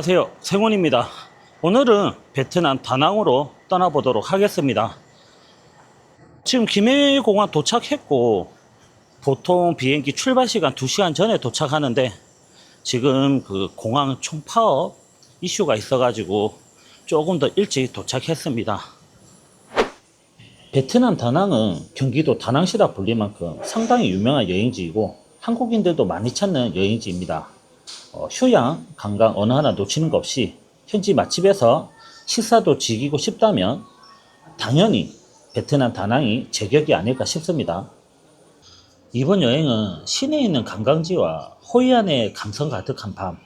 안녕하세요. 생원입니다. 오늘은 베트남 다낭으로 떠나보도록 하겠습니다. 지금 김해공항 도착했고, 보통 비행기 출발 시간 2시간 전에 도착하는데, 지금 그 공항 총파업 이슈가 있어 가지고, 조금 더 일찍 도착했습니다. 베트남 다낭은 경기도 다낭시라 불릴 만큼 상당히 유명한 여행지이고, 한국인들도 많이 찾는 여행지입니다. 어, 휴양, 관광 어느 하나 놓치는 것 없이 현지 맛집에서 식사도 즐기고 싶다면 당연히 베트남 다낭이 제격이 아닐까 싶습니다. 이번 여행은 시내에 있는 관광지와 호이안의 감성 가득한 밤,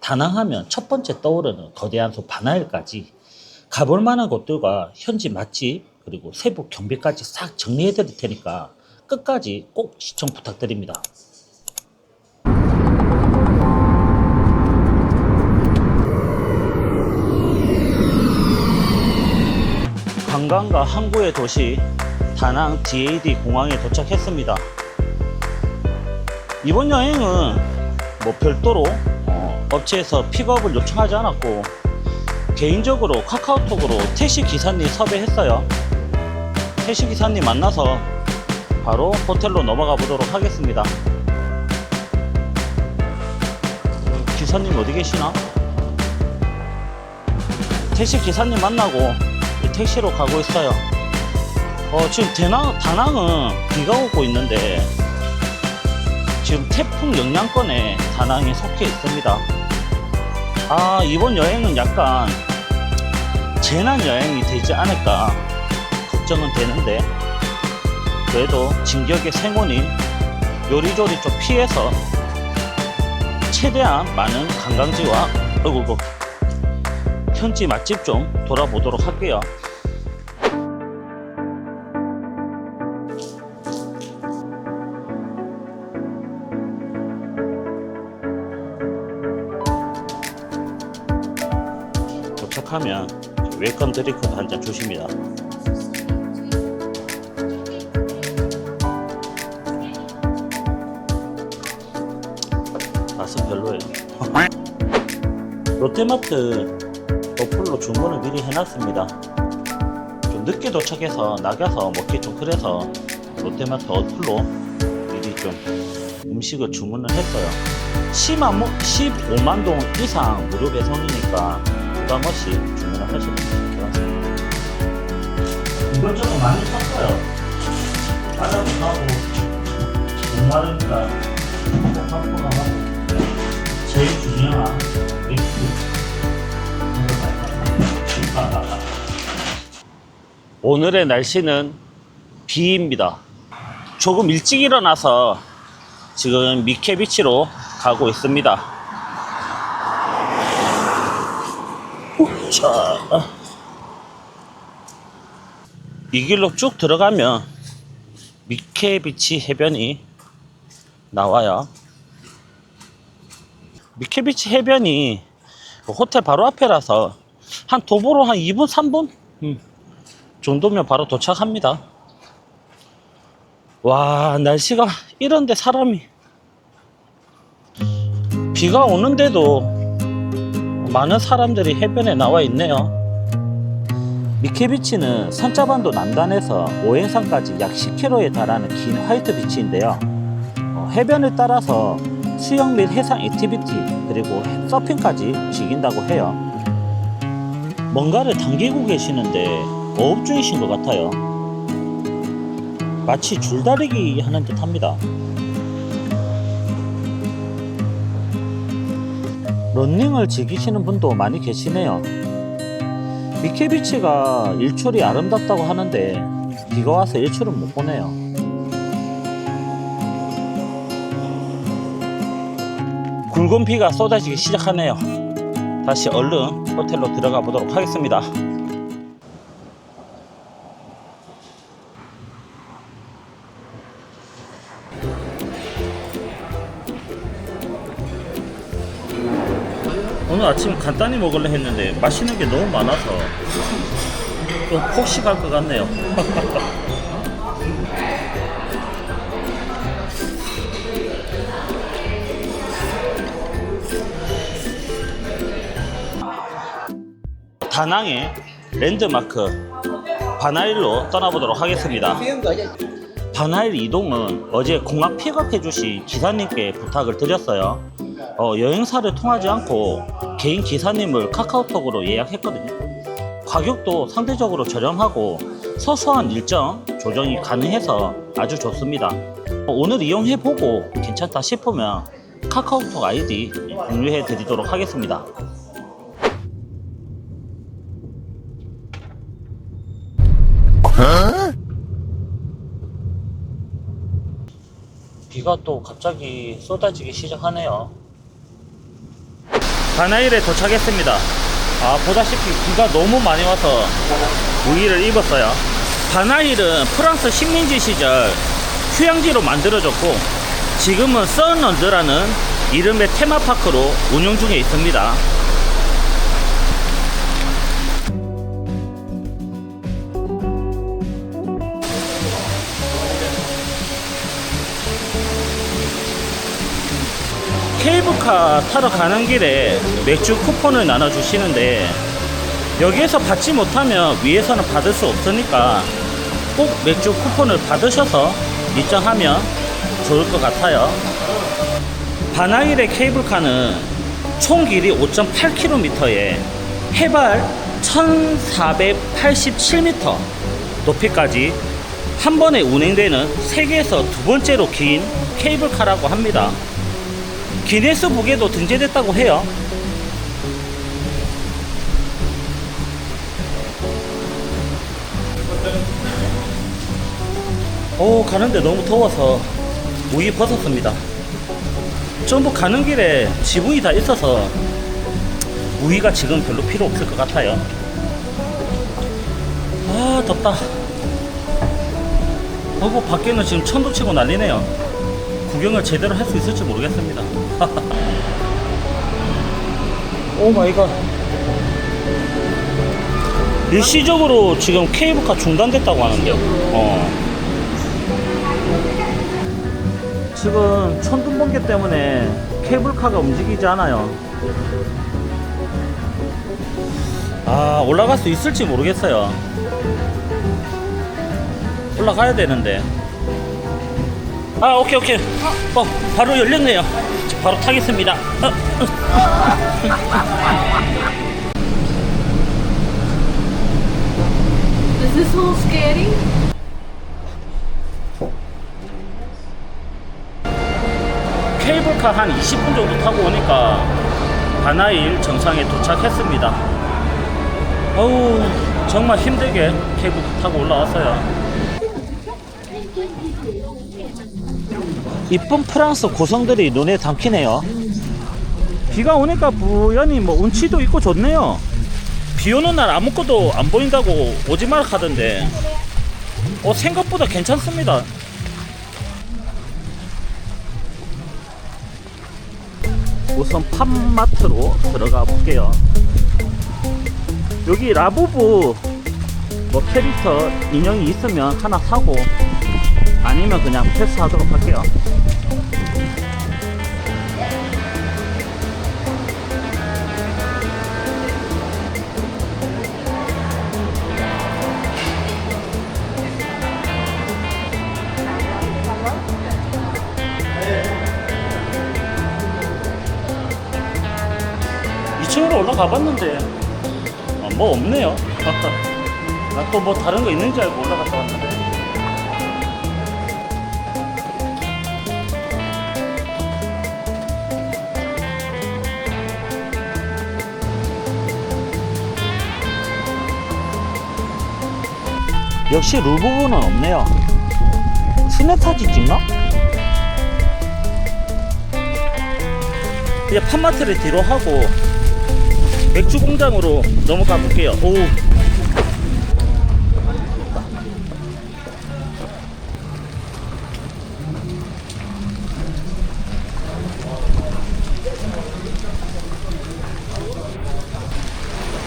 다낭하면 첫 번째 떠오르는 거대한 소 바나일까지 가볼 만한 곳들과 현지 맛집 그리고 세부 경비까지 싹 정리해 드릴 테니까 끝까지 꼭 시청 부탁드립니다. 관광과 항구의 도시 다낭 DAD 공항에 도착했습니다. 이번 여행은 뭐 별도로 어, 업체에서 픽업을 요청하지 않았고 개인적으로 카카오톡으로 택시 기사님 섭외했어요. 택시 기사님 만나서 바로 호텔로 넘어가 보도록 하겠습니다. 기사님 어디 계시나? 택시 기사님 만나고 택시로 가고 있어요. 어, 지금 대낭, 다낭은 비가 오고 있는데 지금 태풍 영향권에 다낭이 속해 있습니다. 아, 이번 여행은 약간 재난 여행이 되지 않을까 걱정은 되는데 그래도 진격의 생원이 요리조리 좀 피해서 최대한 많은 관광지와 어이구 현지 맛집 좀 돌아보도록 할게요. 도착하면 웰컴 드링크도 한잔 주십니다. 맛은 별로예요. 롯데마트 어플로 주문을 미리 해놨습니다. 좀 늦게 도착해서 나가서 먹기 좀 그래서 롯데마트 어플로 미리 좀 음식을 주문을 했어요. 10만, 15만 동 이상 무료 배송이니까 부담 없이 주문을 하시면 됩니다. 이것저것 많이 샀어요. 과자도 사고, 목마르니까 팝콘 하고, 제일 중요한 오늘의 날씨는 비입니다. 조금 일찍 일어나서 지금 미케비치로 가고 있습니다. 자, 이 길로 쭉 들어가면 미케비치 해변이 나와요. 미케비치 해변이 호텔 바로 앞에라서 한 도보로 한 2분, 3분 음, 정도면 바로 도착합니다. 와, 날씨가 이런데 사람이 비가 오는데도 많은 사람들이 해변에 나와 있네요. 미케비치는 산자반도 남단에서 오행산까지 약 10km에 달하는 긴 화이트 비치인데요. 어, 해변을 따라서 수영 및 해상 액티비티 그리고 서핑까지 즐긴다고 해요. 뭔가를 당기고 계시는데 어업 중이신 것 같아요. 마치 줄다리기 하는 듯 합니다. 런닝을 즐기시는 분도 많이 계시네요. 미케비치가 일출이 아름답다고 하는데 비가 와서 일출은 못 보네요. 굵은 비가 쏟아지기 시작하네요. 다시 얼른 호텔로 들어가 보도록 하겠습니다. 오늘 아침 간단히 먹으려 했는데 맛있는 게 너무 많아서 좀 폭식할 것 같네요. 다낭의 랜드마크 바나일로 떠나보도록 하겠습니다. 바나일 이동은 어제 공항 픽업해 주신 기사님께 부탁을 드렸어요. 어, 여행사를 통하지 않고 개인 기사님을 카카오톡으로 예약했거든요. 가격도 상대적으로 저렴하고 소소한 일정 조정이 가능해서 아주 좋습니다. 어, 오늘 이용해보고 괜찮다 싶으면 카카오톡 아이디 공유해 드리도록 하겠습니다. 비가 또 갑자기 쏟아지기 시작하네요. 바나일에 도착했습니다. 아, 보다시피 비가 너무 많이 와서 우의를 입었어요. 바나일은 프랑스 식민지 시절 휴양지로 만들어졌고 지금은 썬런드라는 이름의 테마파크로 운영 중에 있습니다. 케이블카 타러 가는 길에 맥주 쿠폰을 나눠주시는데 여기에서 받지 못하면 위에서는 받을 수 없으니까 꼭 맥주 쿠폰을 받으셔서 입장하면 좋을 것 같아요. 바나일의 케이블카는 총 길이 5.8km에 해발 1487m 높이까지 한 번에 운행되는 세계에서 두 번째로 긴 케이블카라고 합니다. 기네스북에도 등재됐다고 해요. 오, 가는데 너무 더워서 우기 벗었습니다. 전부 가는 길에 지붕이 다 있어서 우위가 지금 별로 필요 없을 것 같아요. 아, 덥다. 어구, 밖에는 지금 천도 치고 난리네요. 구경을 제대로 할 수 있을지 모르겠습니다. 오 마이 갓. 일시적으로 지금 케이블카 중단됐다고 하는데요. 어. 지금 천둥 번개 때문에 케이블카가 움직이지 않아요. 아, 올라갈 수 있을지 모르겠어요. 올라가야 되는데. 아, 오케이, 오케이. 어, 바로 열렸네요. 바로 타겠습니다. 어, Is this a little scary? 케이블카 한 20분 정도 타고 오니까 바나일 정상에 도착했습니다. 어우, 정말 힘들게 케이블카 타고 올라왔어요. 이쁜 프랑스 고성들이 눈에 담히네요. 비가 오니까 부연히 뭐 운치도 있고 좋네요. 비 오는 날 아무것도 안 보인다고 오지 마라 하던데, 어, 생각보다 괜찮습니다. 우선 팝마트로 들어가 볼게요. 여기 라부부 뭐 캐릭터 인형이 있으면 하나 사고 아니면 그냥 패스하도록 할게요. 가 봤는데 아, 뭐 없네요. 나 또 뭐 다른 거 있는 줄 알고 올라갔다 왔는데. 역시 루부부는 없네요. 스네타지 찍나? 이제 팜마트를 뒤로 하고 맥주 공장으로 넘어가 볼게요. 오.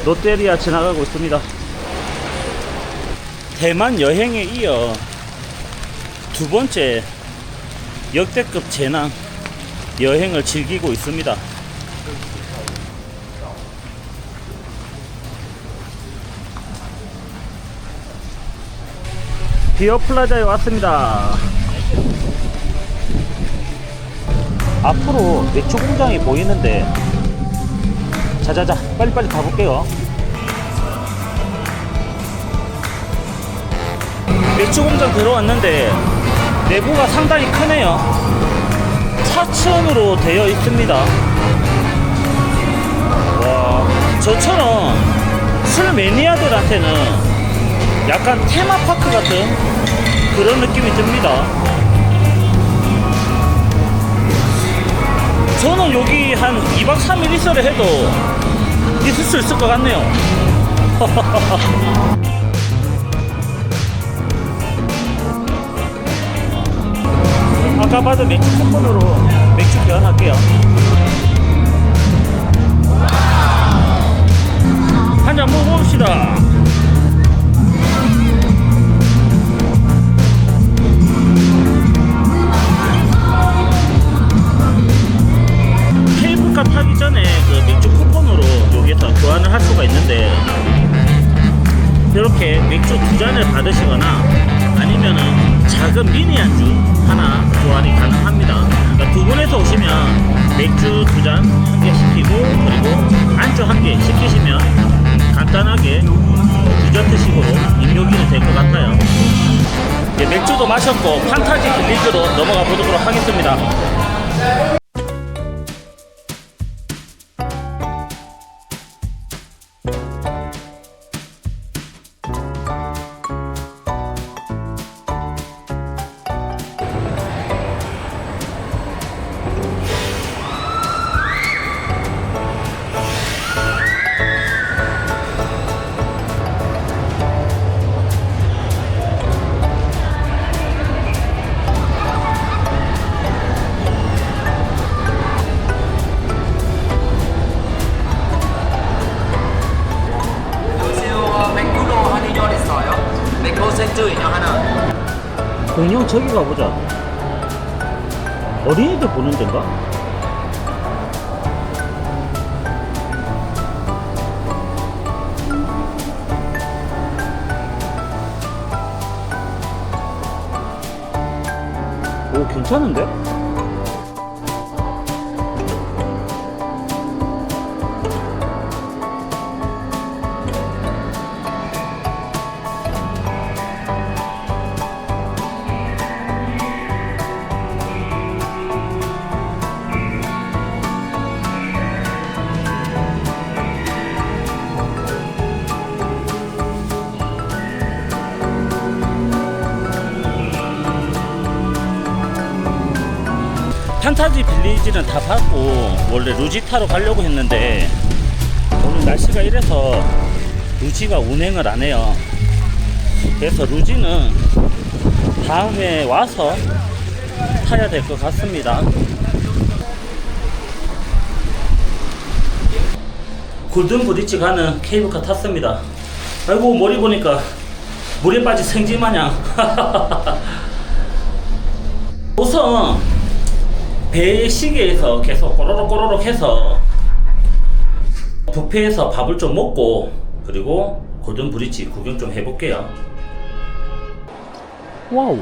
롯데리아 지나가고 있습니다. 대만 여행에 이어 두 번째 역대급 재난 여행을 즐기고 있습니다. 비어 플라자에 왔습니다. 앞으로 맥주 공장이 보이는데 자자자 빨리빨리 가볼게요. 맥주 공장 들어왔는데 내부가 상당히 크네요. 차층으로 되어 있습니다. 와, 저처럼 술 매니아들한테는 약간 테마파크 같은 그런 느낌이 듭니다. 저는 여기 한 2박 3일 있어를 해도 있을 수 있을 것 같네요. 아까 봐도 맥주 쿠폰으로 맥주 교환할게요. 마셨고 판타지 빌리지로 넘어가 보도록 하겠습니다. 공룡 저기 가보자. 어린이들 보는 데인가? 오, 괜찮은데? 판타지 빌리지는 다 받고 원래 루지타로 가려고 했는데 오늘 날씨가 이래서 루지가 운행을 안 해요. 그래서 루지는 다음에 와서 타야 될 것 같습니다. 골든 브릿지 가는 케이블카 탔습니다. 아이고 머리 보니까 물에 빠진 생쥐 마냥. 우선 배 시계에서 계속 꼬로록 꼬로록 해서 뷔페에서 밥을 좀 먹고 그리고 골든 브릿지 구경 좀 해볼게요. 와우.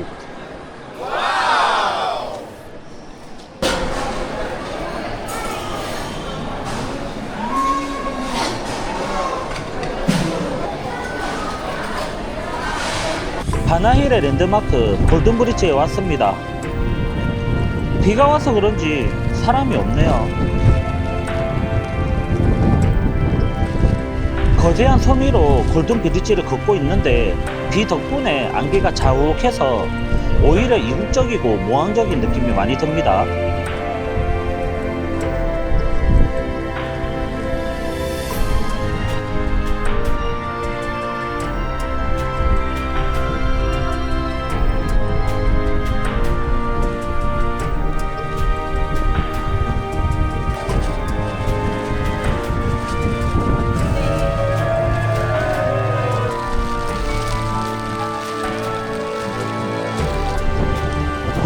바나힐의 랜드마크 골든 브릿지에 왔습니다. 비가 와서 그런지 사람이 없네요. 거대한 섬 위로 골든 브릿지를 걷고 있는데 비 덕분에 안개가 자욱해서 오히려 이국적이고 모항적인 느낌이 많이 듭니다.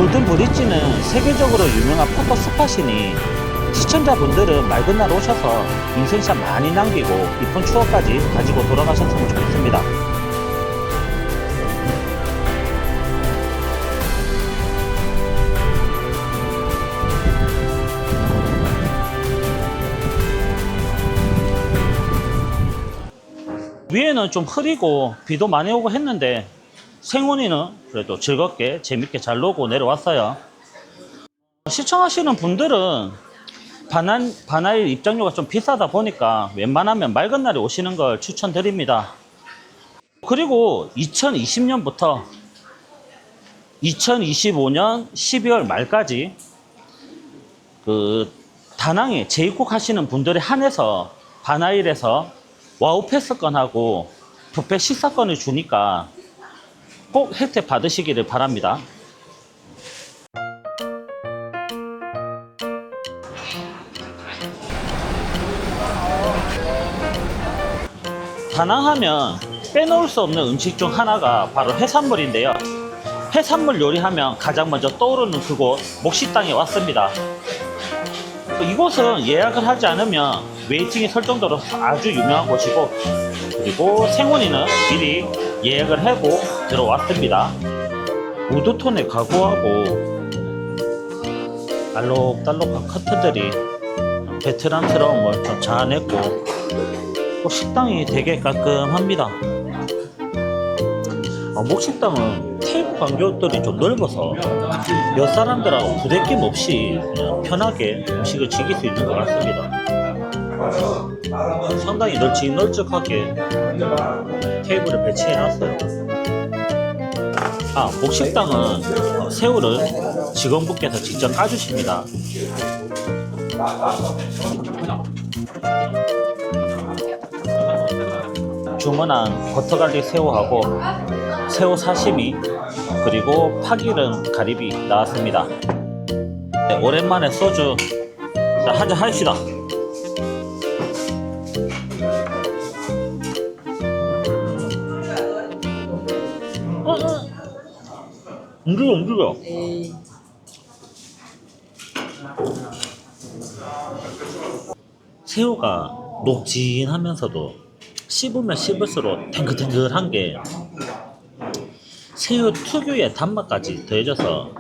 골든 브릿지는 세계적으로 유명한 포토 스팟이니 시청자분들은 맑은 날 오셔서 인생샷 많이 남기고 이쁜 추억까지 가지고 돌아가셨으면 좋겠습니다. 위에는 좀 흐리고 비도 많이 오고 했는데 생훈이는 그래도 즐겁게 재밌게 잘 놀고 내려왔어요. 시청하시는 분들은 바나, 바나일 입장료가 좀 비싸다 보니까 웬만하면 맑은 날에 오시는 걸 추천드립니다. 그리고 2020년부터 2025년 12월 말까지 그 다낭에 재입국하시는 분들에 한해서 바나일에서 와우 패스권하고 뷔페 식사권을 주니까 꼭 혜택 받으시기를 바랍니다. 다낭하면 빼놓을 수 없는 음식 중 하나가 바로 해산물인데요. 해산물 요리하면 가장 먼저 떠오르는 그곳 목식당에 왔습니다. 이곳은 예약을 하지 않으면 웨이팅이 설 정도로 아주 유명한 곳이고 그리고 생원이는 미리 예약을 하고 들어왔습니다. 우드톤의 가구하고 알록달록한 커트들이 베트남스러움을 좀 자아냈고 또 식당이 되게 깔끔합니다. 어, 목식당은 테이블 간격들이 좀 넓어서 옆 사람들하고 부대낌 없이 편하게 음식을 즐길 수 있는 것 같습니다. 상당히 널찍널찍하게 테이블을 배치해 놨어요. 아, 목식당은 어, 새우를 직원분께서 직접 까주십니다. 주문한 버터갈릭 새우하고 새우 사시미 그리고 파기름 가리비 나왔습니다. 네, 오랜만에 소주 자, 한잔 합시다. 움직여 움직여 새우가 녹진하면서도 씹으면 씹을수록 탱글탱글한 게 새우 특유의 단맛까지 더해져서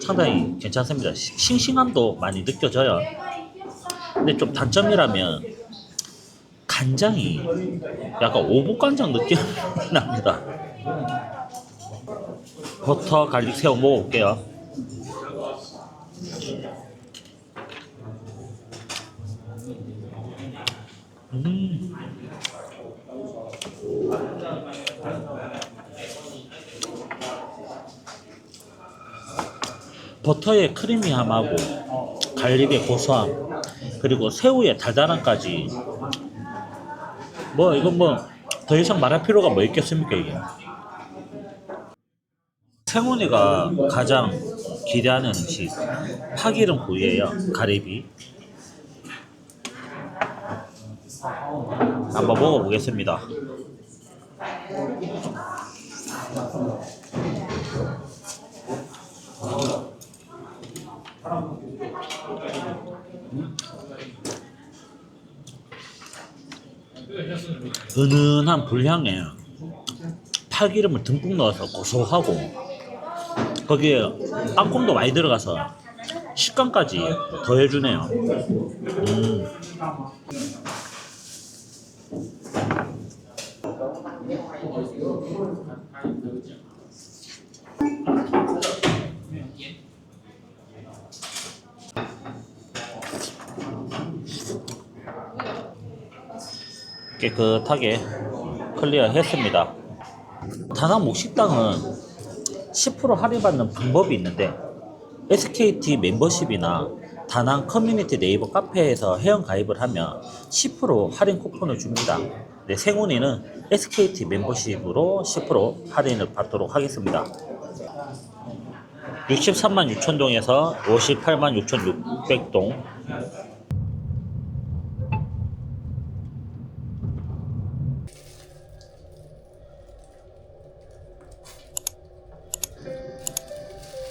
상당히 괜찮습니다. 시- 싱싱함도 많이 느껴져요. 근데 좀 단점이라면 간장이 약간 오복간장 느낌이 납니다. 버터 갈릭 새우 먹어볼게요. 음. 버터의 크리미함하고 갈릭의 고소함 그리고 새우의 달달함까지 뭐 이건 뭐 더 이상 말할 필요가 뭐 있겠습니까 이게 생훈이가 가장 기대하는 음식 파기름 구이예요 가리비. 한번 먹어보겠습니다. 은은한 불향에 파기름을 듬뿍 넣어서 고소하고 거기에 땅콩도 많이 들어가서 식감까지 더해주네요. 음. 깨끗하게 클리어 했습니다. 다낭 목식당은 10% 할인받는 방법이 있는데 SKT 멤버십이나 다낭 커뮤니티 네이버 카페에서 회원 가입을 하면 10% 할인 쿠폰을 줍니다. 네, 생훈이는 SKT 멤버십으로 10% 할인을 받도록 하겠습니다. 63만 6천 동에서 58만 6천 6백 동